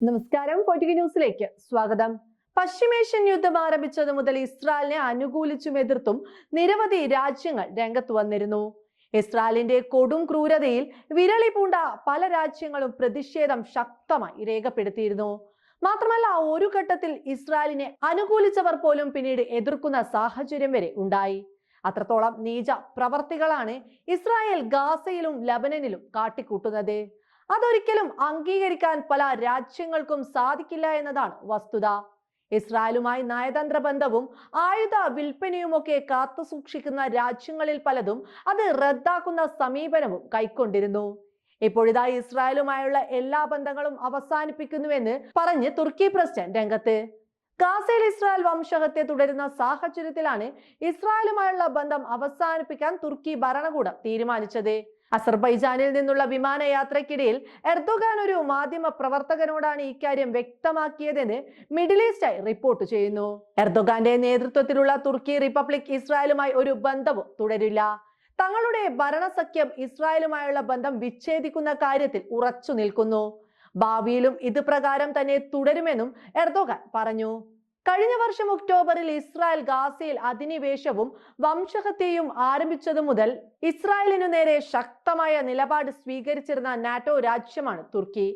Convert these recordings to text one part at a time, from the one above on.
നമസ്കാരം പൊറ്റുക ന്യൂസിലേക്ക് സ്വാഗതം. പശ്ചിമേഷ്യൻ യുദ്ധം ആരംഭിച്ചത് മുതൽ ഇസ്രായേലിനെ അനുകൂലിച്ചും എതിർത്തും നിരവധി രാജ്യങ്ങൾ രംഗത്ത് വന്നിരുന്നു. ഇസ്രായേലിന്റെ കൊടും ക്രൂരതയിൽ വിരളി പൂണ്ട പല രാജ്യങ്ങളും പ്രതിഷേധം ശക്തമായി രേഖപ്പെടുത്തിയിരുന്നു. മാത്രമല്ല ഒരു ഘട്ടത്തിൽ ഇസ്രായേലിനെ അനുകൂലിച്ചവർ പോലും പിന്നീട് എതിർക്കുന്ന സാഹചര്യം വരെ ഉണ്ടായി. അത്രത്തോളം നീച പ്രവർത്തികളാണ് ഇസ്രായേൽ ഗാസയിലും ലബനനിലും കാട്ടിക്കൂട്ടുന്നത്. അതൊരിക്കലും അംഗീകരിക്കാൻ പല രാജ്യങ്ങൾക്കും സാധിക്കില്ല എന്നതാണ് വസ്തുത. ഇസ്രായേലുമായി നയതന്ത്ര ബന്ധവും ആയുധ വിൽപ്പനയുമൊക്കെ കാത്തു സൂക്ഷിക്കുന്ന രാജ്യങ്ങളിൽ പലതും അത് റദ്ദാക്കുന്ന സമീപനവും കൈക്കൊണ്ടിരുന്നു. ഇപ്പോഴിതാ ഇസ്രായേലുമായുള്ള എല്ലാ ബന്ധങ്ങളും അവസാനിപ്പിക്കുന്നുവെന്ന് പറഞ്ഞ് തുർക്കി പ്രസിഡന്റ് രംഗത്ത്. ഗാസയിൽ ഇസ്രായേൽ വംശഹത്യ തുടരുന്ന സാഹചര്യത്തിലാണ് ഇസ്രായേലുമായുള്ള ബന്ധം അവസാനിപ്പിക്കാൻ തുർക്കി ഭരണകൂടം തീരുമാനിച്ചത്. അസർബൈജാനിൽ നിന്നുള്ള വിമാനയാത്രയ്ക്കിടയിൽ എർദോഗാൻ ഒരു മാധ്യമ പ്രവർത്തകനോടാണ് ഇക്കാര്യം വ്യക്തമാക്കിയതെന്ന് മിഡിൽ ഈസ്റ്റ് ഐ റിപ്പോർട്ട് ചെയ്യുന്നു. എർദോഗാന്റെ നേതൃത്വത്തിലുള്ള തുർക്കി റിപ്പബ്ലിക് ഇസ്രായേലുമായി ഒരു ബന്ധവും തുടരില്ല. തങ്ങളുടെ ഭരണസഖ്യം ഇസ്രായേലുമായുള്ള ബന്ധം വിച്ഛേദിക്കുന്ന കാര്യത്തിൽ ഉറച്ചു നിൽക്കുന്നു. ഭാവിയിലും ഇത് പ്രകാരം തന്നെ തുടരുമെന്നും എർദോഗാൻ പറഞ്ഞു. കഴിഞ്ഞ വർഷം ഒക്ടോബറിൽ ഇസ്രായേൽ ഗാസയിൽ അധിനിവേശവും വംശഹത്യയും ആരംഭിച്ചതു മുതൽ ഇസ്രായേലിനു നേരെ ശക്തമായ നിലപാട് സ്വീകരിച്ചിരുന്ന നാറ്റോ രാജ്യമാണ് തുർക്കി.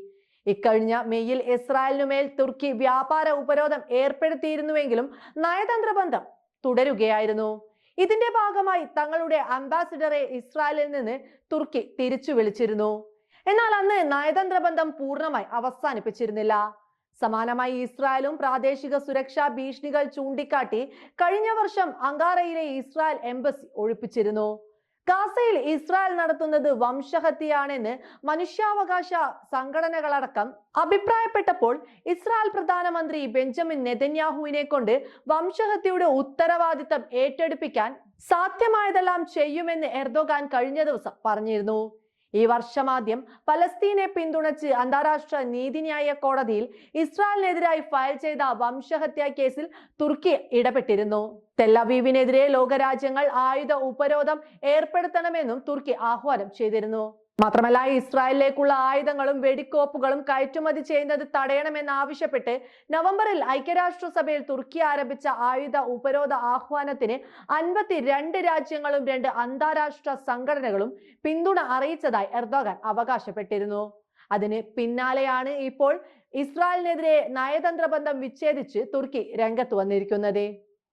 ഇക്കഴിഞ്ഞ മെയ്യിൽ ഇസ്രായേലിനുമേൽ തുർക്കി വ്യാപാര ഉപരോധം ഏർപ്പെടുത്തിയിരുന്നുവെങ്കിലും നയതന്ത്ര ബന്ധം തുടരുകയായിരുന്നു. ഇതിന്റെ ഭാഗമായി തങ്ങളുടെ അംബാസിഡറെ ഇസ്രായേലിൽ നിന്ന് തുർക്കി തിരിച്ചു വിളിച്ചിരുന്നു. എന്നാൽ അന്ന് നയതന്ത്ര ബന്ധം പൂർണമായി അവസാനിപ്പിച്ചിരുന്നില്ല. സമാനമായി ഇസ്രായേലും പ്രാദേശിക സുരക്ഷാ ഭീഷണികൾ ചൂണ്ടിക്കാട്ടി കഴിഞ്ഞ വർഷം അങ്കാറയിലെ ഇസ്രായേൽ എംബസി ഒഴിപ്പിച്ചിരുന്നു. ഗാസയിൽ ഇസ്രായേൽ നടത്തുന്നത് വംശഹത്യയാണെന്ന് മനുഷ്യാവകാശ സംഘടനകളടക്കം അഭിപ്രായപ്പെട്ടപ്പോൾ ഇസ്രായേൽ പ്രധാനമന്ത്രി ബെഞ്ചമിൻ നെതന്യാഹുവിനെ കൊണ്ട് വംശഹത്യയുടെ ഉത്തരവാദിത്തം ഏറ്റെടുപ്പിക്കാൻ സാധ്യമായതെല്ലാം ചെയ്യുമെന്ന് എർദോഗാൻ കഴിഞ്ഞ ദിവസം പറഞ്ഞിരുന്നു. ഈ വർഷമാദ്യം പലസ്തീനെ പിന്തുണച്ച് അന്താരാഷ്ട്ര നീതിന്യായ കോടതിയിൽ ഇസ്രായേലിനെതിരായി ഫയൽ ചെയ്ത വംശഹത്യാ കേസിൽ തുർക്കി ഇടപെട്ടിരുന്നു. തെല്ലവീവിനെതിരെ ലോകരാജ്യങ്ങൾ ആയുധ ഉപരോധം ഏർപ്പെടുത്തണമെന്നും തുർക്കി ആഹ്വാനം ചെയ്തിരുന്നു. മാത്രമല്ല ഇസ്രായേലിലേക്കുള്ള ആയുധങ്ങളും വെടിക്കോപ്പുകളും കയറ്റുമതി ചെയ്യുന്നത് തടയണമെന്നാവശ്യപ്പെട്ട് നവംബറിൽ ഐക്യരാഷ്ട്രസഭയിൽ തുർക്കി ആരംഭിച്ച ആയുധ ഉപരോധ ആഹ്വാനത്തിന് അൻപത്തി രാജ്യങ്ങളും രണ്ട് അന്താരാഷ്ട്ര സംഘടനകളും പിന്തുണ അറിയിച്ചതായി എർദോഗാൻ അവകാശപ്പെട്ടിരുന്നു. അതിന് പിന്നാലെയാണ് ഇപ്പോൾ ഇസ്രായേലിനെതിരെ നയതന്ത്ര ബന്ധം വിച്ഛേദിച്ച് തുർക്കി രംഗത്ത് വന്നിരിക്കുന്നത്.